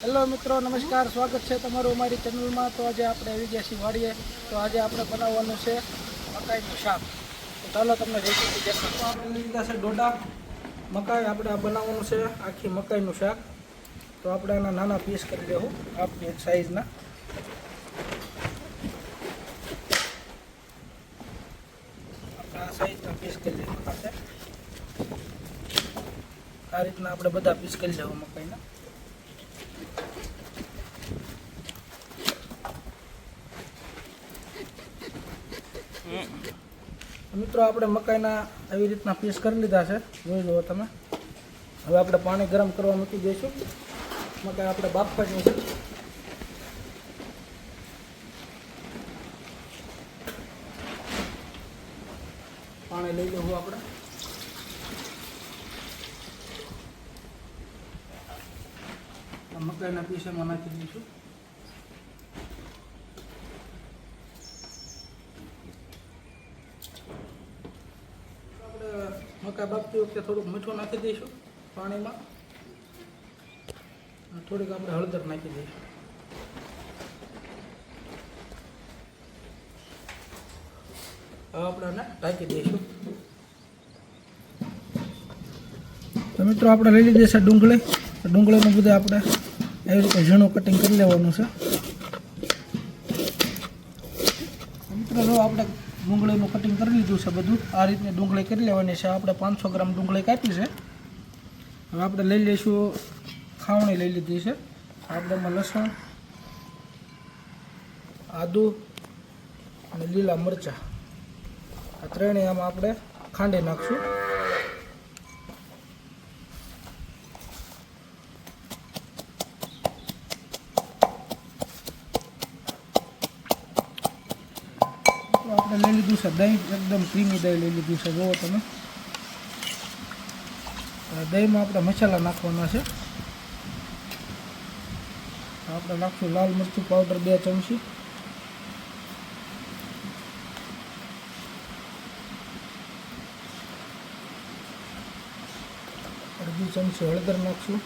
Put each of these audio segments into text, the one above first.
Hello મિત્રો, નમસ્કાર. સ્વાગત છે તમારું અમારી ચેનલમાં. તો આજે આપણે આવી ગયા છીએ વાડીએ. તો આજે આપણે બનાવવાનું છે મકાઈનું શાક. તો ચાલો તમને રેસીપી લીધા છે ડોડા. મકાઈ આપણે બનાવવાનું છે આખી મકાઈનું શાક. તો આપણે એના નાના પીસ કરી દેવું, આપની સાઈઝના આ સાઈઝના પીસ કરી દેવું આ રીતના આપણે બધા પીસ કરી લેવું મકાઈના. મિત્રો, આપણે મકાઈના આવી રીતના પીસ કરી લીધા છે. જોઈ લો તમે. હવે આપણે પાણી ગરમ કરવા મૂકી દઈશું. મકાઈ આપણે બાફવા જઈશું પાણી લઈ લેવું આપણે. મકાઈના પીસ એમાં નાખી દઈશું આપણે મકાઈ બાફતી વખતે થોડુંક મીઠું નાખી દઈશું પાણીમાં. થોડીક આપણે હળદર નાખી દઈશું. હવે આપણે ઢાંકી દઈશું. તો મિત્રો આપણે લઈ લીધી છે ડુંગળી. ડુંગળીનું બધું આપણે એવી રીતે ઝીણું કટિંગ કરી લેવાનું છે. મિત્રો આપણે ડુંગળીનું કટિંગ કરી લીધું છે બધું. આ રીતની ડુંગળી કરી લેવાની છે. આપણે પાંચસો ગ્રામ ડુંગળી કાપી છે. હવે આપણે લઈ લઈશું, ખાવણી લઈ લીધી છે. આપણે એમાં લસણ, આદુ અને લીલા મરચાં. આ ત્રણેય આમાં આપણે ખાંડી નાખશું. લીધું છે દહીં એકદમ ક્રીમી દહીં લઈ લીધું છે જુઓ તમે આ દહીંમાં આપણે મસાલા નાખવાના છે આપણે નાખશું લાલ મરચું પાવડર બે ચમચી અડધી ચમચી હળદર નાખશું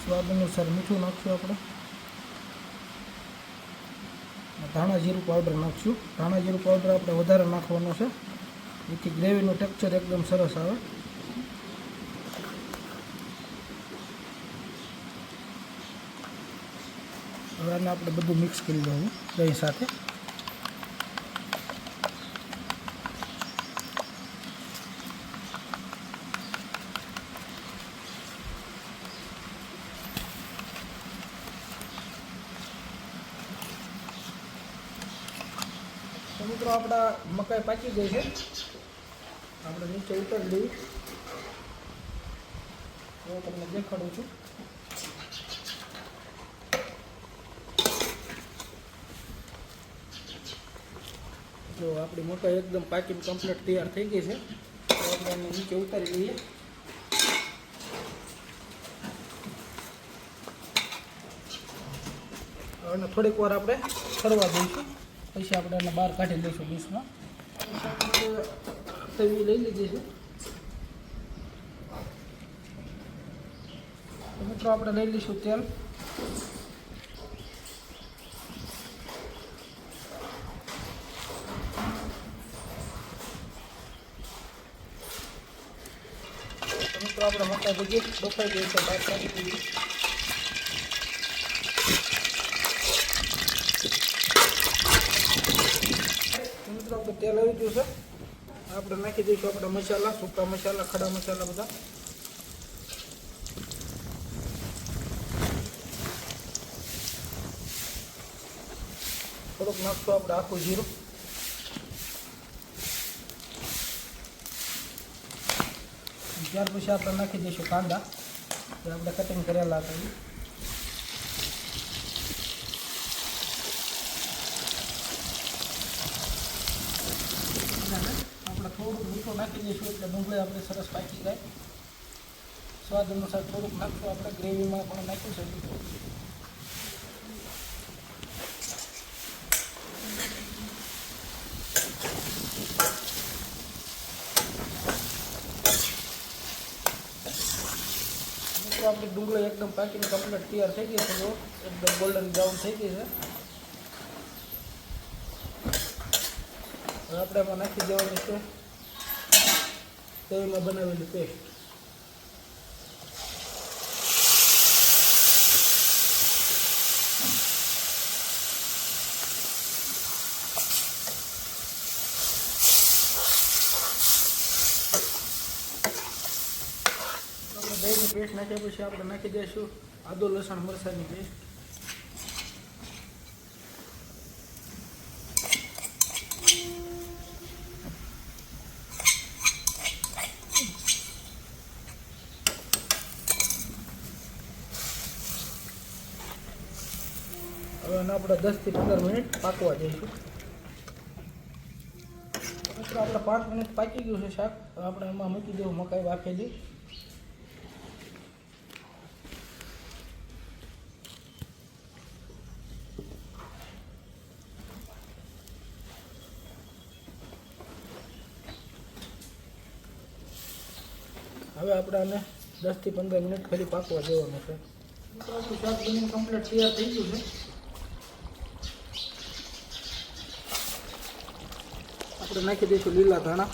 સ્વાદ અનુસાર મીઠું નાખશું આપણે ધાણા જીરું પાવડર નાખશું. ધાણા જીરું પાવડર આપણે વધારે નાખવાનો છે. જેથી ગ્રેવીનું ટેક્સચર એકદમ સરસ આવે. હવે આને આપણે બધું મિક્સ કરી દઉં દહીં સાથે. મિત્રો, આપણા મકાઈ પાકી ગઈ છે. આપણે નીચે ઉતારી લઈએ હું તમને દેખાડું છું. જો આપણી મકાઈ એકદમ પાકીને કમ્પ્લીટ તૈયાર થઈ ગઈ છે, તો આપણે એને નીચે ઉતારી લઈએ અને થોડીક વાર આપણે ફરવા દઈશું પછી આપણે એને બહાર કાઢી લઈશું ડીશમાં. તવી લઈ લીધી છે. તો મિત્રો આપણે લઈ લઈશું તેલ. તો મિત્રો આપણે મકાઈ બધી બફાઈ ગઈ છે. બહાર કાઢી દીધી તો મિત્રો આપણે તેલ આવી ગયું છે. આપણે નાખી દઈશું આપણે મસાલા, સૂકા મસાલા, ખડા મસાલા બધા. થોડુંક નાખશું આપણે આખું જીરું. ત્યાર પછી આપણે નાખી દઈશું કાંદા. જે આપણે કટિંગ કરેલા હતા થોડુંક મીઠું નાખી દઈશું એટલે ડુંગળી આપણે સરસ પાકી જાય. સ્વાદ અનુસાર થોડુંક નાખશું. આપણે ગ્રેવીમાં પણ નાખ્યું છે મીઠું મિત્રો, આપણી ડુંગળી એકદમ પાકીને કમ્પ્લીટ તૈયાર થઈ ગઈ છે, જો. એકદમ ગોલ્ડન બ્રાઉન થઈ ગઈ છે. હવે આપણે એમાં નાખી દેવાની છે. તેલમાં બનાવેલી પેસ્ટ દહીંની પેસ્ટ નાખ્યા પછી આપણે નાખી દઈશું. આદુ લસણ મરસાની પેસ્ટ હવે એને આપણે દસથી પંદર મિનિટ પાકવા દઈશું તો મિત્રો, આપણે પાંચ મિનિટ પાકી ગયું છે શાક. હવે આપણે એમાં મૂકી દેવું મકાઈ બાફેલી. હવે આપણે આને દસથી પંદર મિનિટ ખાલી પાકવા દેવાનું છે. શાક બની કમ્પ્લીટ તૈયાર થઈ ગયું છે. આપણે નાખી દઈશું લીલા ધાણા.